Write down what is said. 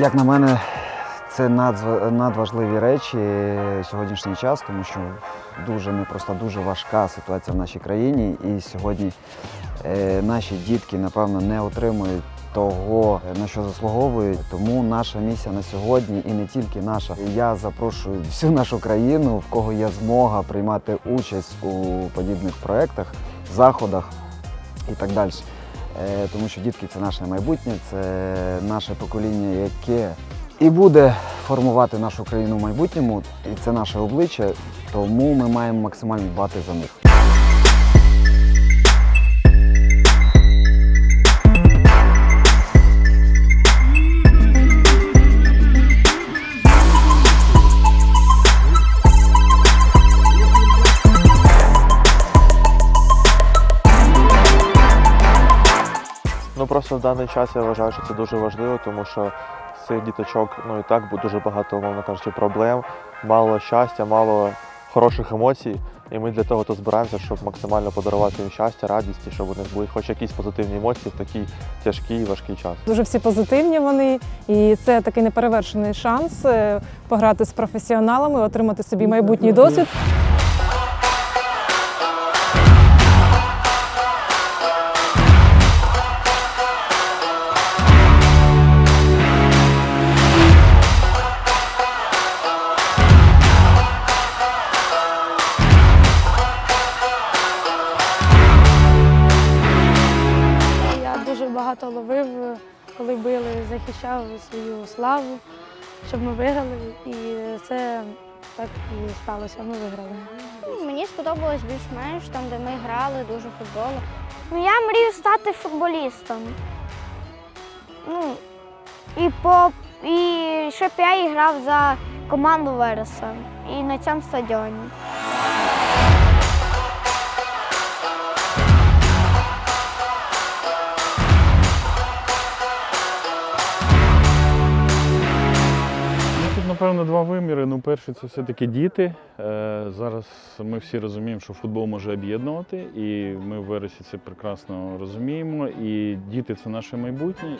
Як на мене, це надважливі речі сьогоднішній час, тому що дуже непроста, дуже важка ситуація в нашій країні. І сьогодні е, наші дітки, напевно, не отримують того, на що заслуговують. Тому наша місія на сьогодні і не тільки наша. Я запрошую всю нашу країну, в кого є змога приймати участь у подібних проєктах, заходах і так далі. Е, Тому що дітки це наше майбутнє, це наше покоління, яке і буде формувати нашу країну в майбутньому, і це наше обличчя, тому ми маємо максимально дбати за них. Ну просто в даний час я вважаю, що це дуже важливо, тому що з цих діточок ну і так буде дуже багато, умовно кажучи, проблем, мало щастя, мало хороших емоцій. І ми для того тут збираємося, щоб максимально подарувати їм щастя, радість, і щоб у них були хоч якісь позитивні емоції в такий тяжкий і важкий час. Дуже всі позитивні вони, і це такий неперевершений шанс е, пограти з професіоналами, отримати собі майбутній досвід. Багато ловив, коли били, захищав свою славу, щоб ми виграли. І це так і сталося. Ми виграли. Мені сподобалось більш-менш там, де ми грали дуже футбол. Ну, я мрію стати футболістом. Ну, і, по, і щоб я і грав за команду Вереса і на цьому стадіоні. Напевно, два виміри. Ну, перший це все-таки діти. Е, Зараз ми всі розуміємо, що футбол може об'єднувати, і ми в вересі це прекрасно розуміємо. І діти це наше майбутнє.